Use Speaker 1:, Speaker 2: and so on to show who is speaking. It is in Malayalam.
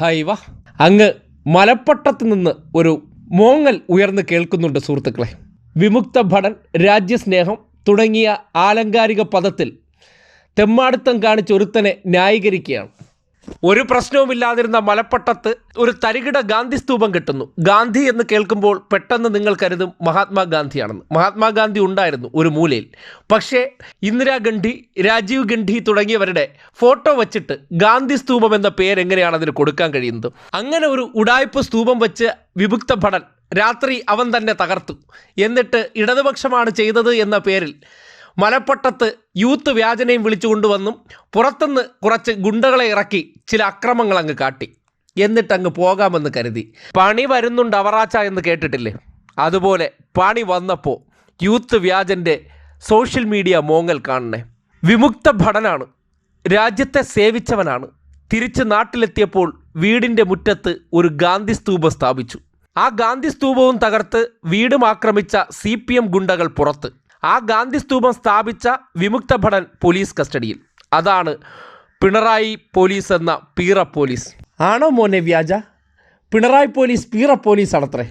Speaker 1: ഹൈവ അങ്ങ് മലപ്പട്ടത്ത് നിന്ന് ഒരു മോങ്ങൽ ഉയർന്നു കേൾക്കുന്നുണ്ട് സുഹൃത്തുക്കളെ. വിമുക്ത ഭടൻ രാജ്യസ്നേഹം തുടങ്ങിയ ആലങ്കാരിക പദത്തിൽ തെമ്മാടിത്തം കാണിച്ച് ഒരുത്തനെ ന്യായീകരിക്കുകയാണ്. ഒരു പ്രശ്നവുമില്ലാതിരുന്ന മലപ്പട്ടത്ത് ഒരു തരികിട ഗാന്ധി സ്തൂപം കിട്ടുന്നു. ഗാന്ധി എന്ന് കേൾക്കുമ്പോൾ പെട്ടെന്ന് നിങ്ങൾ കരുതും മഹാത്മാഗാന്ധിയാണെന്ന്. മഹാത്മാഗാന്ധി ഉണ്ടായിരുന്നു ഒരു മൂലയിൽ. പക്ഷേ ഇന്ദിരാഗാന്ധി രാജീവ് ഗാന്ധി തുടങ്ങിയവരുടെ ഫോട്ടോ വച്ചിട്ട് ഗാന്ധി സ്തൂപം എന്ന പേര് എങ്ങനെയാണ് അതിന് കൊടുക്കാൻ കഴിയുന്നത്? അങ്ങനെ ഒരു ഉടായ്പ സ്തൂപം വെച്ച് വിമുക്ത ഭടൻ രാത്രി അവൻ തന്നെ തകർത്തു. എന്നിട്ട് ഇടതുപക്ഷമാണ് ചെയ്തത് എന്ന പേരിൽ മലപ്പട്ടത്ത് യൂത്ത് വ്യാജനയും വിളിച്ചു കൊണ്ടുവന്നും പുറത്തുനിന്ന് കുറച്ച് ഗുണ്ടകളെ ഇറക്കി ചില അക്രമങ്ങൾ അങ്ങ് കാട്ടി. എന്നിട്ട് അങ്ങ് പോകാമെന്ന് കരുതി. പണി വരുന്നുണ്ട് അവറാച്ച എന്ന് കേട്ടിട്ടില്ലേ? അതുപോലെ പണി വന്നപ്പോൾ യൂത്ത് വ്യാജന്റെ സോഷ്യൽ മീഡിയ മോങ്ങൽ കാണണേ. വിമുക്ത ഭടനാണ്. രാജ്യത്തെ സേവിച്ചവനാണ്. തിരിച്ച് നാട്ടിലെത്തിയപ്പോൾ വീടിന്റെ മുറ്റത്ത് ഒരു ഗാന്ധി സ്തൂപം സ്ഥാപിച്ചു. ആ ഗാന്ധി സ്തൂപവും തകർത്ത് വീടും ആക്രമിച്ച സി ഗുണ്ടകൾ പുറത്ത്. ആ ഗാന്ധി സ്തൂപം സ്ഥാപിച്ച വിമുക്ത ഭടൻ പോലീസ് കസ്റ്റഡിയിൽ. അതാണ് പിണറായി പോലീസ് എന്ന പീറ പോലീസ്. ആണോ മോനെ വ്യാജ? പിണറായി പോലീസ് പീറ പോലീസ് ആണത്രേ